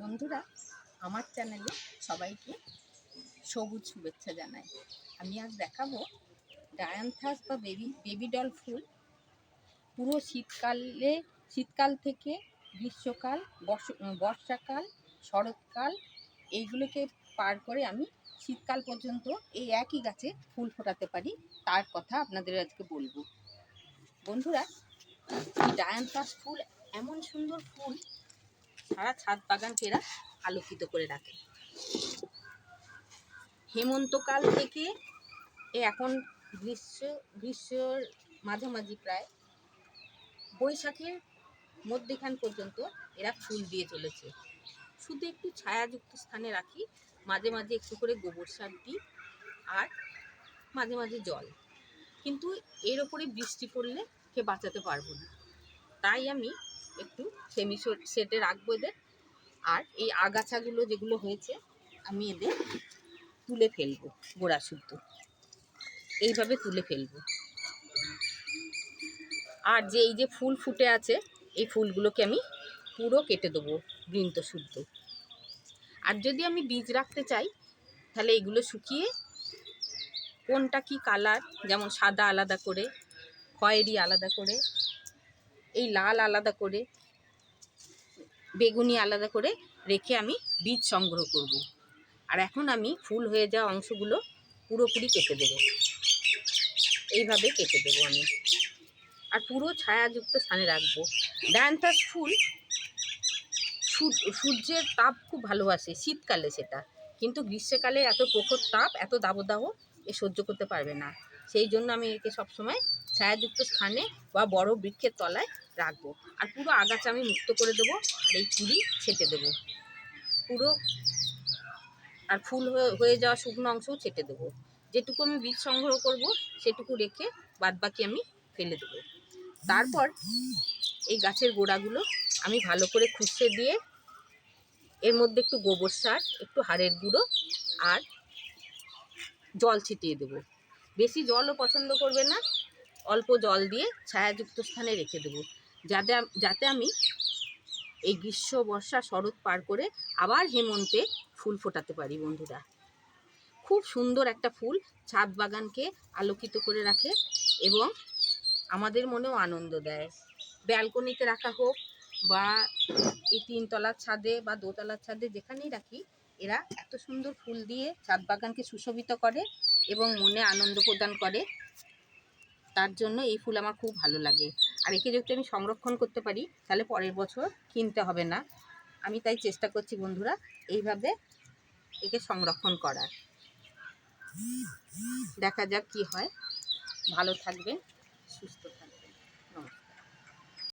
বন্ধুরা, আমার চ্যানেলে সবাইকে সবুজ শুভেচ্ছা জানাই। আমি আজ দেখাবো ডায়ান্থাস বা বেবি বেবি ডল ফুল। পুরো শীতকালে, শীতকাল থেকে গ্রীষ্মকাল, বর্ষ- বর্ষাকাল, শরৎকাল, এইগুলোকে পার করে আমি শীতকাল পর্যন্ত এই একই গাছে ফুল ফোটাতে পারি, তার কথা আপনাদের আজকে বলব। বন্ধুরা এই ডায়ান্থাস ফুল এমন সুন্দর ফুল সারা ছাদ বাগানকে এরা আলোকিত করে রাখে। হেমন্তকাল থেকে এখন গ্রীষ্ম, গ্রীষ্মর মাঝামাঝি প্রায় বৈশাখের মধ্যেখান পর্যন্ত এরা ফুল দিয়ে চলেছে। শুধু একটু ছায়াযুক্ত স্থানে রাখি, মাঝে মাঝে একটু করে গোবর সার দিই আর মাঝে মাঝে জল। কিন্তু এর ওপরে বৃষ্টি পড়লে কে বাঁচাতে পারব না। তাই আমি একটু সেমি সেটে রাখব এদের। আর এই আগাছাগুলো যেগুলো হয়েছে, আমি এদের তুলে ফেলব, গোড়া শুদ্ধ। এইভাবে তুলে ফেলব। আর যে এই যে ফুল ফুটে আছে, এই ফুলগুলোকে আমি পুরো কেটে দেবো বৃন্ত শুদ্ধ। আর যদি আমি বীজ রাখতে চাই, তাহলে এগুলো শুকিয়ে কোনটা কি কালার যেমন সাদা আলাদা করে, খয়েরি আলাদা করে এই লাল আলাদা করে, বেগুনি আলাদা করে রেখে আমি বীজ সংগ্রহ করব। আর এখন আমি ফুল হয়ে যাওয়া অংশগুলো পুরোপুরি কেটে দেব। এইভাবে কেটে দেবো আমি। আর পুরো ছায়াযুক্ত স্থানে রাখব। ডায়ান্থাস ফুল সূর্যের তাপ খুব ভালোবাসে, শীতকালে সেটা। কিন্তু গ্রীষ্মকালে এত প্রখর তাপ, এত দাবদাহ এ সহ্য করতে পারবে না। সেই জন্য আমি একে সবসময় ছায়াযুক্ত স্থানে বা বড় বৃক্ষের তলায় রাখব। আর পুরো আগাছা আমি মুক্ত করে দেবো আর এই কুড়ি ছেটে দেবো। পুরো আর ফুল হয়ে- যাওয়া শুকনো অংশও ছেটে দেবো। যেটুকু আমি বীজ সংগ্রহ করব, সেটুকু রেখে বাদবাকি আমি ফেলে দেবো। তারপর এই গাছের গোড়াগুলো আমি ভালো করে খুঁজে দিয়ে এর মধ্যে একটু গোবর সার, একটু হাড়ের গুঁড়ো আর জল ছিটিয়ে দেবো। বেশি জলও পছন্দ করবে না, অল্প জল দিয়ে ছায়াযুক্ত স্থানে রেখে দেবো। যাতে যাতে আমি এই গ্রীষ্ম বর্ষা শরৎ পার করে আবার হেমন্তে ফুল ফোটাতে পারি বন্ধুরা। খুব সুন্দর একটা ফুল ছাদ বাগানকে আলোকিত করে রাখে এবং আমাদের মনেও আনন্দ দেয়। ব্যালকনিতে রাখা হোক বা এই তিনতলার ছাদে বা দোতলার ছাদে যেখানেই রাখি, এরা এত সুন্দর ফুল দিয়ে ছাদ বাগানকে সুশোভিত করে। এবং মনে আনন্দ প্রদান করে। তার জন্য এই ফুল আমার খুব ভালো লাগে। আর একে যদি আমি সংরক্ষণ করতে পারি, তাহলে পরের বছর কিনতে হবে না। আমি তাই চেষ্টা করছি বন্ধুরা, এইভাবে একে সংরক্ষণ করার। দেখা যাক কি হয়। ভালো থাকবেন, সুস্থ